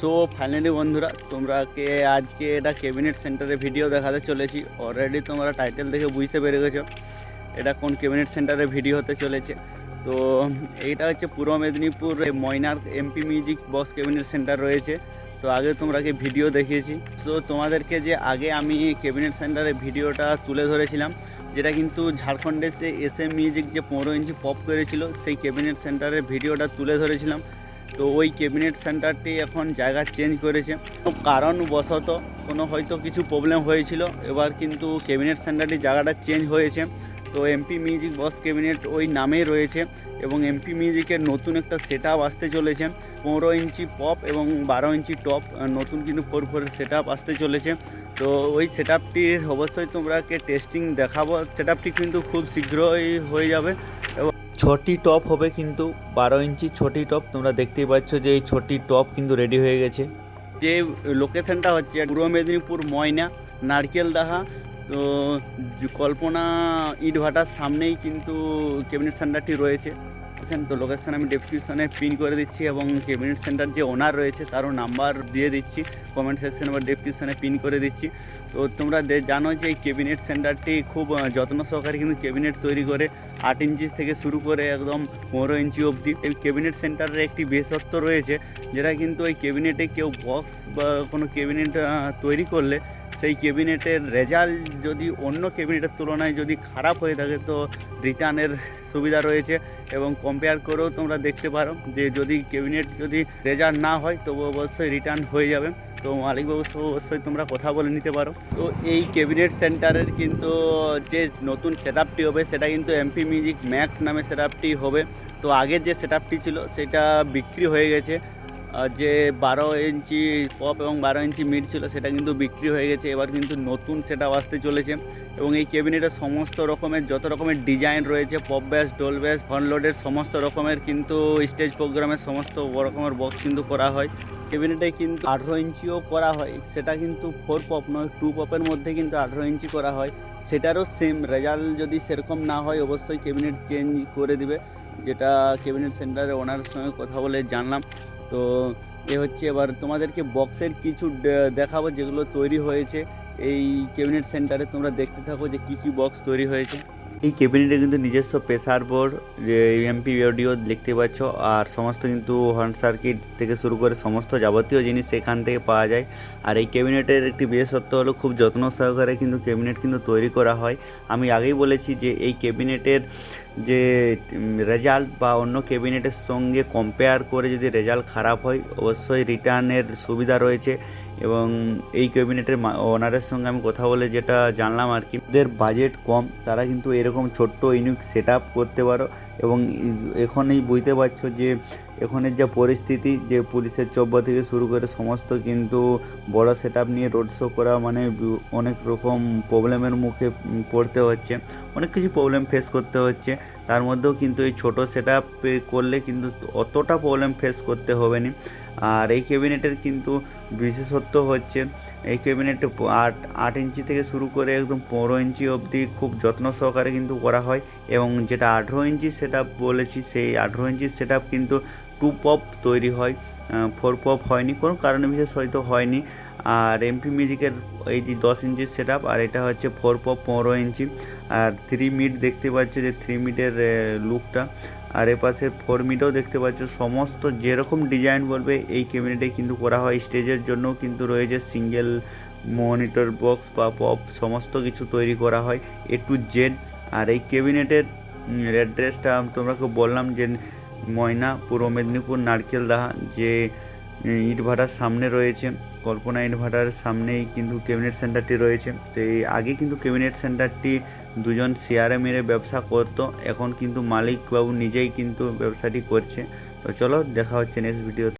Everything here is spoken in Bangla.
সো ফাইনালি বন্ধুরা, তোমরাকে আজকে এটা ক্যাবিনেট সেন্টারে ভিডিও দেখাতে চলেছি। অলরেডি তোমরা টাইটেল দেখে বুঝতে পেরে গেছো এটা কোন ক্যাবিনেট সেন্টারে ভিডিও হতে চলেছে। তো, এইটা হচ্ছে পূর্ব মেদিনীপুর ময়নার MP music box cabinet centre রয়েছে। তো, আগে তোমরাকে ভিডিও দেখিয়েছি। তো, তোমাদেরকে যে আগে আমি ক্যাবিনেট সেন্টারে ভিডিওটা তুলে ধরেছিলাম, যেটা কিন্তু ঝাড়খণ্ডে সে এস এম মিউজিক যে পনেরো ইঞ্চি পপ করেছিল, সেই ক্যাবিনেট সেন্টারের ভিডিওটা তুলে ধরেছিলাম। তো ওই ক্যাবিনেট সেন্টারটি এখন জায়গা চেঞ্জ করেছে। কারণবশত কোনো হয়তো কিছু প্রবলেম হয়েছিল। এবার কিন্তু ক্যাবিনেট সেন্টারটি জায়গাটা চেঞ্জ হয়েছে। তো এমপি মিউজিক বস ক্যাবিনেট ওই নামেই রয়েছে এবং এমপি মিউজিকের নতুন একটা সেট আপ আসতে চলেছে। পনেরো ইঞ্চি পপ এবং বারো ইঞ্চি টপ নতুন কিন্তু ফোর ফোরের সেট আপ আসতে চলেছে। তো ওই সেট আপটির অবশ্যই তোমরাকে টেস্টিং দেখাবো। সেট আপটি কিন্তু খুব শীঘ্রই হয়ে যাবে। ছটি টপ হবে কিন্তু বারো ইঞ্চি ছটি টপ। তোমরা দেখতেই পাচ্ছ যে এই ছটি টপ কিন্তু রেডি হয়ে গেছে। যে লোকেশনটা হচ্ছে পূর্ব মেদিনীপুর, ময়না, নারকেল দাহা, তো কল্পনা ইটভাটার সামনেই কিন্তু ক্যাবিনেট সেন্টারটি রয়েছে। বুঝছেন? তো লোকেশন আমি ডেসক্রিপশনে পিন করে দিচ্ছি এবং ক্যাবিনেট সেন্টার যে ওনার রয়েছে তারও নাম্বার দিয়ে দিচ্ছি। কমেন্ট সেকশনে বা ডেসক্রিপশনে পিন করে দিচ্ছি। তো তোমরা জানো যে এই ক্যাবিনেট সেন্টারটি খুব যত্ন সহকারে কিন্তু ক্যাবিনেট তৈরি করে। আট ইঞ্চি থেকে শুরু করে একদম পনেরো ইঞ্চি অবধি। এই ক্যাবিনেট সেন্টারের একটি বিশেষত্ব রয়েছে, যেটা কিন্তু ওই ক্যাবিনেটে কেউ বক্স বা কোনো ক্যাবিনেট তৈরি করলে সেই ক্যাবিনেটের রেজাল্ট যদি অন্য ক্যাবিনেটের তুলনায় যদি খারাপ হয়ে থাকে, তো রিটার্নের সুবিধা রয়েছে। এবং কম্পেয়ার করেও তোমরা দেখতে পারো যে যদি ক্যাবিনেট যদি রেজাল্ট না হয়, তবু অবশ্যই রিটার্ন হয়ে যাবে। তো মালিকবাবুর সঙ্গে অবশ্যই তোমরা কথা বলে নিতে পারো। তো এই ক্যাবিনেট সেন্টারের কিন্তু যে নতুন সেট হবে, সেটা কিন্তু এমপি মিউজিক ম্যাক্স নামে সেট হবে। তো আগের যে সেট ছিল, সেটা বিক্রি হয়ে গেছে। যে বারো ইঞ্চি পপ এবং বারো ইঞ্চি মিড ছিল, সেটা কিন্তু বিক্রি হয়ে গেছে। এবার কিন্তু নতুন সেটা আসতে চলেছে এবং এই ক্যাবিনেটের সমস্ত রকমের, যত রকমের ডিজাইন রয়েছে, পপ ব্যাস, ডোল ব্যাস হর্নলোডের সমস্ত রকমের কিন্তু স্টেজ প্রোগ্রামের সমস্ত রকমের বক্স কিন্তু করা হয়। ক্যাবিনেটে কিন্তু আঠেরো ইঞ্চিও করা হয়। সেটা কিন্তু ফোর পপ নয়, টু পপের মধ্যে কিন্তু আঠেরো ইঞ্চি করা হয়। সেটারও সেম রেজাল্ট যদি সেরকম না হয়, অবশ্যই ক্যাবিনেট চেঞ্জ করে দিবে। যেটা ক্যাবিনেট সেন্টারের ওনারের সঙ্গে কথা বলে জানলাম। তো এ হচ্ছে এবার তোমাদেরকে বক্সের কিছু দেখাবো যেগুলো তৈরি হয়েছে। এই ক্যাবিনেট সেন্টারে তোমরা দেখতে থাকো যে কী কী বক্স তৈরি হয়েছে। এই ক্যাবিনেটে কিন্তু নিজস্ব প্রেসার বোর্ড এমপি অডিও দেখতে পাচ্ছ, আর সমস্ত কিন্তু হর্ন সার্কিট থেকে শুরু করে সমস্ত যাবতীয় জিনিস এখান থেকে পাওয়া যায়। আর এই ক্যাবিনেটের একটি বিশেষত্ব হলো খুব যত্ন সহকারে কিন্তু ক্যাবিনেট কিন্তু তৈরি করা হয়। আমি আগেই বলেছি যে এই ক্যাবিনেটের যে রেজাল্ট বা অন্য ক্যাবিনেটের সঙ্গে কম্পেয়ার করে যদি রেজাল্ট খারাপ হয়, অবশ্যই রিটার্নের সুবিধা রয়েছে। এবং এই ক্যাবিনেটের ওনারের সঙ্গে আমি কথা বলে যেটা জানলাম আর কি ওদের বাজেট কম, তারা কিন্তু এরকম ছোট্ট ইউনিক সেট করতে পারো এবং এখন এখনই বুঝতে পারছ যে এখনের যা পরিস্থিতি, যে পুলিশের চব্য থেকে শুরু করে সমস্ত কিন্তু বড় সেট নিয়ে রোড শো করা মানে অনেক রকম প্রবলেমের মুখে পড়তে হচ্ছে, অনেক কিছু প্রবলেম ফেস করতে হচ্ছে। তার মধ্যেও কিন্তু এই ছোটো সেট করলে কিন্তু অতটা প্রবলেম ফেস করতে হবে না। আর এই ক্যাবিনেটের কিন্তু বিশেষত্ব হচ্ছে এই ক্যাবিনেটে আট আট ইঞ্চি থেকে শুরু করে একদম পনেরো ইঞ্চি অবধি খুব যত্ন সহকারে কিন্তু করা হয়। এবং যেটা আঠেরো ইঞ্চি সেট বলেছি, সেই আঠেরো ইঞ্চি সেট কিন্তু টু পপ তৈরি হয়। ফোর পপ হয়নি, কোনো কারণে বিশেষ হয়তো হয়নি। আর এমপি মিউজিকের এই যে দশ ইঞ্চির সেট আর এটা হচ্ছে ফোর পপ পনেরো ইঞ্চি। আর থ্রি মিড দেখতে পাচ্ছ যে থ্রি মিডের লুকটা আর এপাশে ফোর মিডও দেখতে পাচ্ছ। সমস্ত যেরকম ডিজাইন বলবে, এই ক্যাবিনেটে কিন্তু করা হয়। স্টেজের জন্যও কিন্তু রয়েছে সিঙ্গেল মনিটর বক্স বা পপ সমস্ত কিছু তৈরি করা হয় এ টু জেড আর এই ক্যাবিনেটের অ্যাড্রেসটা তোমাকে বললাম যে ময়না, পূর্ব মেদিনীপুর, নারকেল দাহা, যে ইট ভাটার সামনে রয়েছে। কল্পনা ইট ভাটার সামনেই কিন্তু ক্যাবিনেট সেন্টারটি রয়েছে। তো এই আগে কিন্তু ক্যাবিনেট সেন্টারটি দুজন শেয়ারে মেরে ব্যবসা করতো, এখন কিন্তু মালিকবাবু নিজেই কিন্তু ব্যবসাটি করছে। তো চলো দেখা হচ্ছে নেক্সট ভিডিও